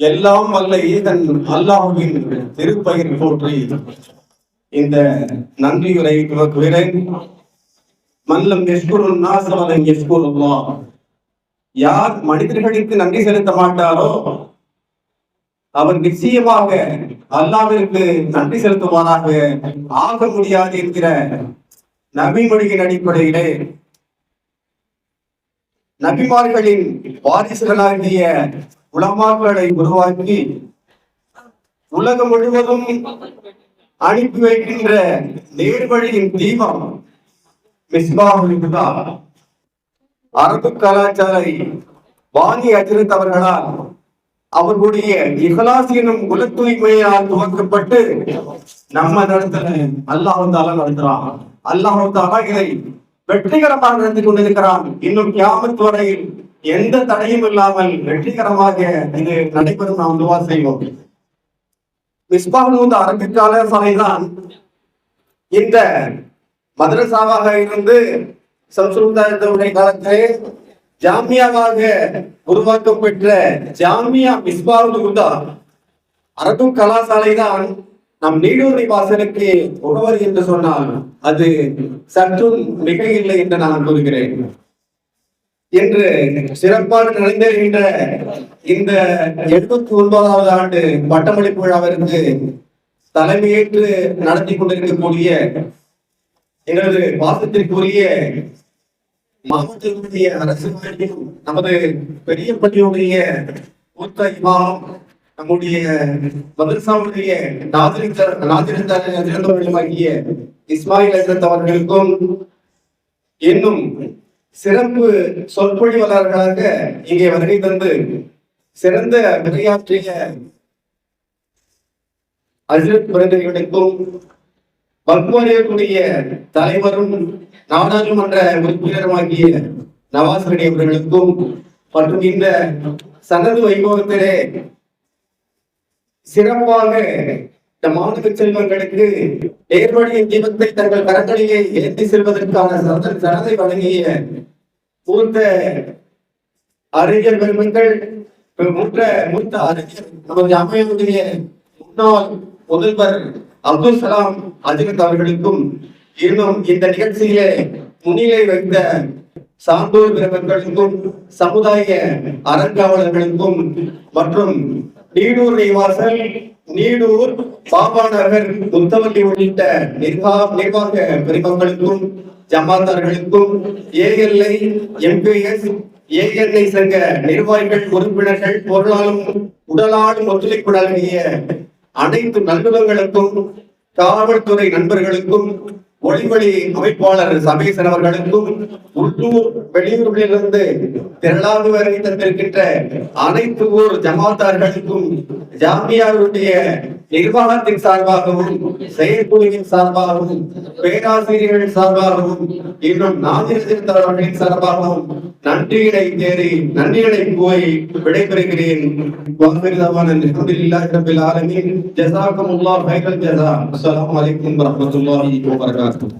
எல்லாம் வல்ல ஈதன் அல்லாஹுவின் திருப்பயிர் போற்றி இந்த நன்றியுரை துவக்குகிறேன். மல்லம் எஸ்குரு யார் மனிதர்களுக்கு நன்றி செலுத்த மாட்டாரோ அவர் நிச்சயமாக அல்லாவிற்கு நன்றி செலுத்துவாராக ஆக முடியாது என்கிற நபிமொழியின் அடிப்படையிலே. நபிமார்களின் வாரிசுகளாகிய உலமாக்களை உருவாக்கி உலகம் முழுவதும் அனுப்பி வைக்கின்ற நேர்வழியின் தீபம் மிஸ்பாஹுல் ஹுதா அரபு கலாச்சாரை வாங்கி அச்சிருந்தவர்களால் அவர்களுடைய இஹலாஸ் எனும் குல தூய்மையால் துவக்கப்பட்டு நம்ம நடத்தல அல்லாஹு தாலா நடத்துறான். அல்லாஹு தாலா இதை வெற்றிகரமாக நடந்து கொண்டிருக்கிறான். இன்னும் கியாமத் வரையில் எந்த தடையும் இல்லாமல் வெற்றிகரமாக இது நடைபெறும் நாம் துவா செய்வோம். மிஸ்பாஹ் வந்து சாலைதான் இந்த மதரசாவாக இருந்து சம்சுல்தானுடைய காலத்திலே ஜாமியாவாக உருவாக்கம் பெற்ற ஜாமியா மிஸ்பாஹுல் ஹுதா அரபு கலாசாலை தான் நம் நீடூரை வாசலுக்கு ஒருவர் என்று சொன்னால் அது சற்றும் மிக இல்லை என்று நான் கூறுகிறேன். என்று சிறப்பாக நடந்தேறுகின்ற இந்த எழுபத்தி ஒன்பதாவது ஆண்டு பட்டமளிப்பு விழாவிற்கு தலைமையேற்று நடத்தி கொண்டிருக்கக்கூடிய எங்களது பாசத்திற்குரிய மாவட்டத்தினுடைய அரசு நமது பெரிய பள்ளியுடைய மூத்த இமாம் நம்முடைய மதரசாவுடைய நாதிரிந்தாகிய இஸ்மாயில் அவர்களுக்கும் இன்னும் சிறப்பு சொற்பொழிவாளர்களாக இங்கே வருகை தந்து சிறந்த உரையாற்றிய அஜித் பிரதிகளுக்கும் வகுப்பறியக்கூடிய தலைவரும் நாடாளுமன்ற உறுப்பினருமாகிய நவாஸ் ரெடி அவர்களுக்கும் மற்றும் இந்த சனது வைபவத்திலே சிறப்பாக இந்த மாணவ செல்வங்களுக்கு நேர்வழியின் தீபத்தை தங்கள் கரங்களிலே ஏற்றி செல்வதற்கான சத- சனதை வழங்கிய மூத்த அறிஞர் பெருமக்கள் மூத்த மூத்த அறிஞர் நமது அம்மையுடைய முன்னாள் முதல்வர் அப்துல் சலாம் அஜித் அவர்களுக்கும் இன்னும் இந்த நிகழ்ச்சியிலே முன்னிலை வைத்த சான்றோர் பெருமக்களுக்கும் சமுதாய அறங்காவலர்களுக்கும் மற்றும் நீடூர் நிவாசல் நீடூர் பாபா நகர் முத்தவல்லி உள்ளிட்ட நிர்வாக நிர்வாக பெருமக்களுக்கும் ஜமாத்தார்களுக்கும் ஏஎல்ஐ எம்பிஎஸ் ஏஎன்ஐ சங்க நிர்வாகிகள் உறுப்பினர்கள் பொருளாலும் உடலாடும் ஒத்துழைப்பு நல்கிய அனைத்து நல்லுறங்களுக்கும் காவல்துறை நண்பர்களுக்கும் ஒளிவழி அமைப்பாளர் சபேசன் அவர்களுக்கும் உள்ளூர் வெளியூர்களிலிருந்து திரளாது வரை தந்திருக்கின்ற அனைத்து ஊர் ஜமாத்தார்களுக்கும் ஜாமியாருடைய நிர்வாகத்தின் சார்பாகவும் செயற்குழுவின் சார்பாகவும் பேராசிரியர்கள் சார்பாகவும் இன்னும் நாதிரத்தின் சார்பாகவும் நன்றிகளை தேடி நன்றிகளை போய் விடைபெறுகிறேன். வாங்கிருதவான அல்ஹம்துலில்லாஹி ரப்பில் ஆலமீன். ஜஸாக்கமுல்லாஹ் ஹைரல் ஜஸா. அஸ்ஸலாமு அலைக்கும் வரஹ்மத்துல்லாஹி வபரகாத்துஹு.